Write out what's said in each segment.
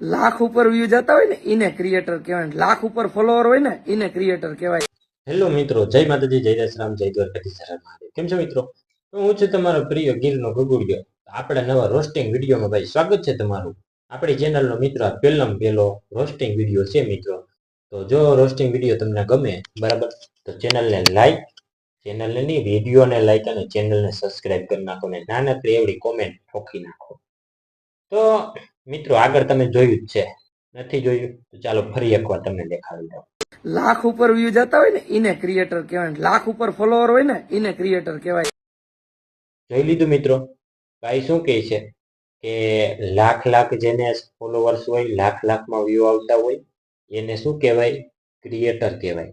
લાખ ઉપર વ્યૂ જતા હોય ને એને ક્રિએટર કહેવાય લાખ ઉપર ફોલોવર હોય ને એને ક્રિએટર કહેવાય. હેલો મિત્રો, જય માતાજી, જય રામ, જય મહાદેવ. કેમ છો મિત્રો? હું છું તમારો પ્રિય ગીરનો ગગુડિયો. આપણા નવા રોસ્ટિંગ વિડીયોમાં ભાઈ સ્વાગત છે તમારું. આપણી ચેનલનો મિત્રો પહેલામાં પહેલો રોસ્ટિંગ વીડિયો છે મિત્રો. તો જો રોસ્ટિંગ વીડિયો તમને ગમે, બરાબર, તો ચેનલને લાઈક ચેનલને નહીં, વિડીયોને લાઈક અને ચેનલને સબસ્ક્રાઇબ કરી નાખો ને નાનકડી એવડી કોમેન્ટ ઠોકી નાખો. તો મિત્રો આગળ તમે જોયું જ છે. નથી જોયું? તો ચાલો ફરી એકવાર તમને દેખાડી દઉં. લાખ ઉપર વ્યૂ જતા હોય ને એને ક્રિએટર કહેવાય લાખ ઉપર ફોલોવર હોય ને એને ક્રિએટર કહેવાય. જોઈ લીધું મિત્રો? ભાઈ શું કહે છે? કે લાખ લાખ જેને ફોલોવર્સ હોય લાખ લાખમાં વ્યૂ આવતા હોય એને શું કહેવાય? ક્રિએટર કહેવાય.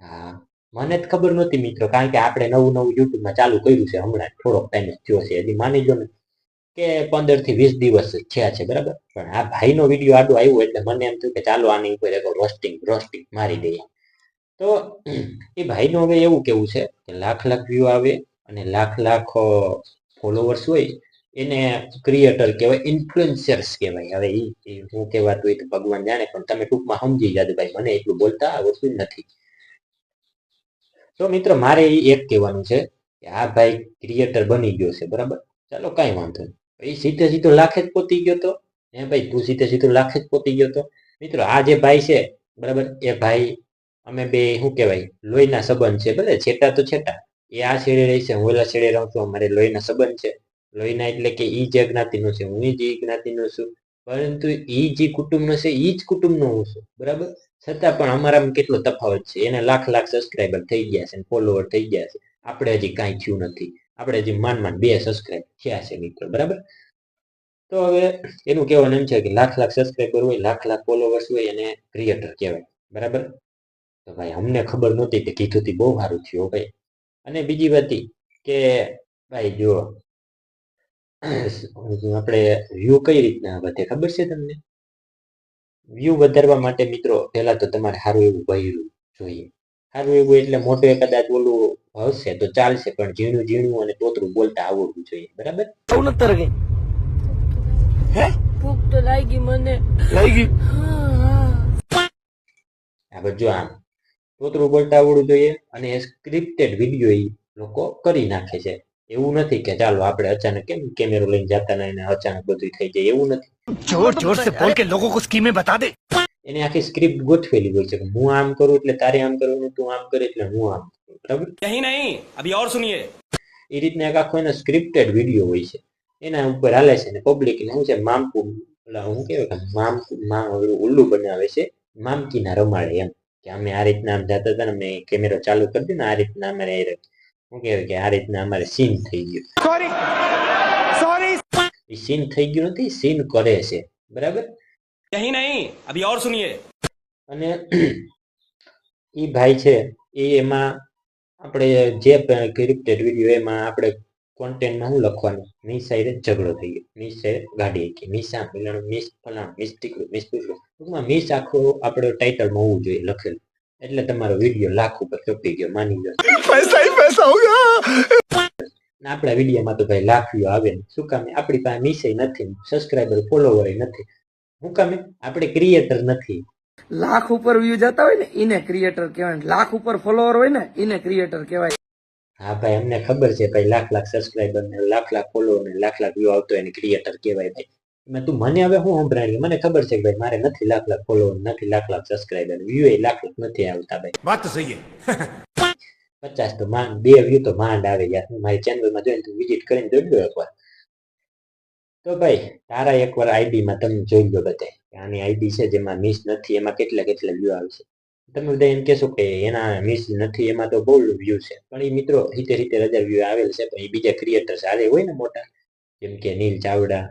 હા. મને જ ખબર નહોતી મિત્રો કારણ કે આપણે નવું નવું યુટ્યુબમાં ચાલુ કર્યું છે હમણાં. થોડોક ટાઈમ થયો છે. હજી માની જો ને કે પંદરથી વીસ દિવસ થયા છે, બરાબર? પણ આ ભાઈનો વીડિયો આડો આવ્યો એટલે મને એમ થયું કે ચાલો આની ઉપર એક રોસ્ટિંગ રોસ્ટિંગ મારી દઈએ. તો એ ભાઈનું હવે એવું કેવું છે કે લાખ લાખ વ્યૂ આવે અને લાખ લાખ ફોલોવર્સ હોય, એને ક્રિએટર કહેવાય ઇન્ફ્લુએન્સર્સ કહેવાય. હવે એ હું કહેવાતું હોય તો ભગવાન જાણે, પણ તમે ટૂંકમાં સમજી જાજો ભાઈ, મને એટલું બોલતા આવડતું નથી. તો મિત્રો મારે એ એક કહેવાનું છે કે આ ભાઈ ક્રિએટર બની ગયો છે, બરાબર? ચાલો કાંઈ વાંધો નહીં. એ સીધે સીધો લાખે જ પોતી ગયો તો? હે ભાઈ, તું સીધે સીધો લાખે જ પોતી ગયો તો? મિત્રો, આ જે ભાઈ છે, બરાબર, એ ભાઈ, અમે બે, શું કહેવાય, લોહીના સંબંધ છે, ભલે, છેટા તો છેટા. એ આ છેડે રહી છે, હું ઓલા છેડે રહું છું, અમારે લોહીના સંબંધ છે. લોહીના એટલે કે ઈ જે જ્ઞાતિનો છે, હું જ ઈ જ્ઞાતિનો છું. પરંતુ ઈ જે કુટુંબનો છે, ઈ જ કુટુંબનો હું છું, બરાબર? છતાં પણ અમારામાં કેટલો તફાવત છે, એને લાખ લાખ સબસ્ક્રાઈબર થઈ ગયા છે ફોલોવર થઈ ગયા છે. આપણે હજી કાંઈ થયું નથી. આપણે હજી માંડ માંડ બે સબસ્ક્રાઈબ થયા છે મિત્રો, બરાબર? તો હવે એનું કહેવાનું એમ છે કે લાખ લાખ સબસ્ક્રાઈબર હોય, લાખ લાખ ફોલોવર્સ હોય એને ક્રિએટર કહેવાય, બરાબર? તો ભાઈ અમને ખબર નહોતી કે કીધું તી બહુ સારું થયું ભાઈ. અને બીજી વાત કે ભાઈ જો આપણે વ્યૂ કઈ રીતના વધે ખબર છે તમને? વ્યૂ વધારવા માટે મિત્રો પહેલા તો તમારે સારું એવું ભર્યું જોઈએ. સારું એવું એટલે મોટું કદાચ ઓલું હશે તો ચાલશે પણ ઝીણું ઝીણું અને તોતરું બોલતા આવડવું જોઈએ બરાબર? સૌ નતર ગઈ હે? ભૂખ તો લાગી મને. લાગી? આ બધું આમ. તોતરું બોલતા આવડવું જોઈએ અને સ્ક્રિપ્ટેડ વીડિયો એ લોકો કરી નાખે છે. એવું નથી કે ચાલો આપણે અચાનક કેમ કેમેરો લઈને જતા ને અચાનક બધું થઈ જાય એવું નથી. જોર જોર સે બોલ કે લોકો કો સ્કીમે બતા દે. એને આખી સ્ક્રિપ્ટ ગોઠવેલી હોય છે કે હું આમ કરું એટલે તારે આમ કરવું તું આમ કરે એટલે હું આમ કરું બરાબર? નહીં નહીં અભી ઓર સુનિયે એ રીતના એક આખો એનો સ્ક્રિપ્ટેડ વીડિયો હોય છે. એના ઉપર હાલે છે ને પબ્લિક ને હું છે મામકુ ઓલા હું કેવું કે મામકુ માં ઉલ્લુ બનાવે છે મામકીના રમાડે એમ. કે અમે આ રીતના આમ જતા હતા ને અમે કેમેરો ચાલુ કરી દીધો ને આ રીતના અમારે શું કહેવાય કે આ રીતના અમારે સીન થઈ ગયું. સોરી સોરી સીન થઈ ગયું નથી સીન કરે છે. બરાબર? यही नहीं अभी और सुनिए અને એ ભાઈ છે એ એમાં આપણે જે ક્રિપ્ટેડ વિડીયો એમાં આપણે કોન્ટેન્ટમાં શું લખવાનું મી સાઈડે ઝઘડો થઈ ગયો મી સાઈડે ગાડી કે મિસા મિલણ મિસ ફલાણ મિસ ટીકડું મિસ ટીકડું ટૂંકમાં મિસ આખો આપણે ટાઇટલમાં હોવું જોઈએ લખેલું એટલે તમારો વિડીયો લાખ ઉપર ચોપી ગયો માની લો पैसा ही पैसा होगा ને આપણા વિડીયોમાં તો ભાઈ લાખ વ્યૂ આવે ને શું કામે આપણી પાસે મિસે નથી સબસ્ક્રાઈબર ફોલોવર નથી હું કમે આપણે ક્રિએટર નથી. લાખ ઉપર વ્યૂ જતા હોય ને એને ક્રિએટર કહેવાય. લાખ ઉપર ફોલોવર હોય ને એને ક્રિએટર કહેવાય. હા ભાઈ અમને ખબર છે ભાઈ લાખ લાખ સબસ્ક્રાઇબર ને લાખ લાખ ફોલોવર ને લાખ લાખ વ્યૂ આવતો એને ક્રિએટર કહેવાય ભાઈ. મેં તું મને હવે હું સંભળાવી મને ખબર છે કે ભાઈ મારે નથી લાખ લાખ ફોલોવર નથી લાખ લાખ સબસ્ક્રાઇબર વ્યૂ એ લાખ લાખ નથી આવતા ભાઈ. વાત સહી પચાસ તો માંડ બે વ્યૂ તો માંડ આવે યાર. મારી ચેનલમાં જોઈને તું વિઝિટ કરીને જોઈ લો એકવાર. તો ભાઈ, તારા એકવાર આઈડીમાં તમે જોઈ લો બધે. આની આઈડી છે જેમાં મિસ નથી, એમાં કેટલા કેટલા વ્યૂ આવશે. તમે બધા એમ કહેશો કે એના મિસ નથી, એમાં તો બહુ વ્યૂ છે. પણ એ મિત્રો સિત્તેર સિત્તેર હજાર વ્યૂ આવેલ છે, પણ એ બીજા ક્રિએટર સારે હોય ને મોટા. જેમ કે નીલ ચાવડા,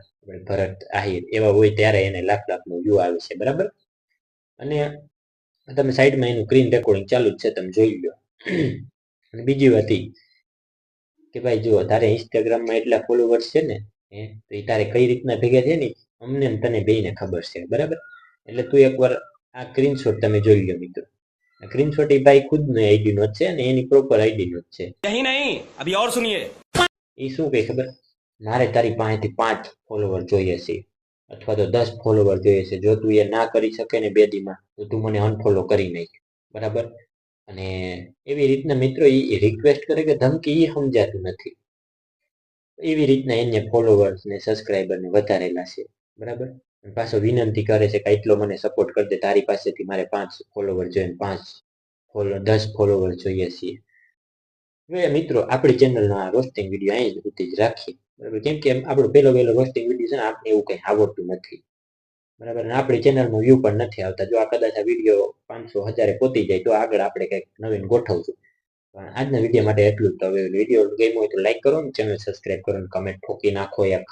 ભરત આહિર, એવા હોય ત્યારે એને લાખ લાખનો વ્યૂ આવે છે, બરાબર? અને તમે સાઈડમાં એનું સ્ક્રીન રેકોર્ડિંગ ચાલુ જ છે, તમે જોઈ લો. અને બીજી વાત કે ભાઈ, જો તારે ઇન્સ્ટાગ્રામમાં એટલા ફોલોવર્સ છે ને તો એ તારે કઈ રીતના ભેગા છે ને અમને તને બે ને ખબર છે બરાબર? એટલે તું એકવાર આ સ્ક્રીનશોટ તમે જોઈ લો મિત્રો. સ્ક્રીનશોટ એ ભાઈ ખુદ નો આઈડી નો છે અને એની પ્રોપર આઈડી નો છે. નહીં નહીં અભી ઓર સુનિયે એ શું કહે ખબર? મારે તારી પાસેથી પાંચ ફોલોવર જોઈએ છે અથવા તો દસ ફોલોવર જોઈએ છે. જો તું એ ના કરી શકે ને બે દીમાં તો તું મને અનફોલો કરી નાખ બરાબર? અને એવી રીતના મિત્રો એ રિક્વેસ્ટ કરે કે ધમકી એ સમજાતું નથી. એવી રીતના એને ફોલોવર્સ ને સબસ્ક્રાઈબર ને વધારેલા છે બરાબર? પાછો વિનંતી કરે છે કે એટલો મને સપોર્ટ કરી દે. તારી પાસેથી મારે પાંચ ફોલોવર જોઈએ પાંચ ફોલો દસ ફોલોવર જોઈએ છીએ. હવે મિત્રો, આપણી ચેનલના રોસ્ટિંગ વીડિયો અહીં જ રીતે જ રાખીએ. બરાબર? કેમ કે આપણો પહેલો પહેલો રોસ્ટિંગ વીડિયો છે ને, આપણે એવું કંઈ આવડતું નથી. બરાબર? અને આપણી ચેનલનો વ્યૂ પણ નથી આવતા. જો આ કદાચ આ વીડિયો પાંચસો હજારે પહોંચી જાય, તો આગળ આપણે કંઈક નવીન ગોઠવશું. આજના વીડિયો માટે એટલું જ. તો વીડિયો ગમ્યો હોય તો લાઈક કરો ને ચેનલ સબસ્ક્રાઈબ કરો ને કમેન્ટ ઠોકી નાખો એક.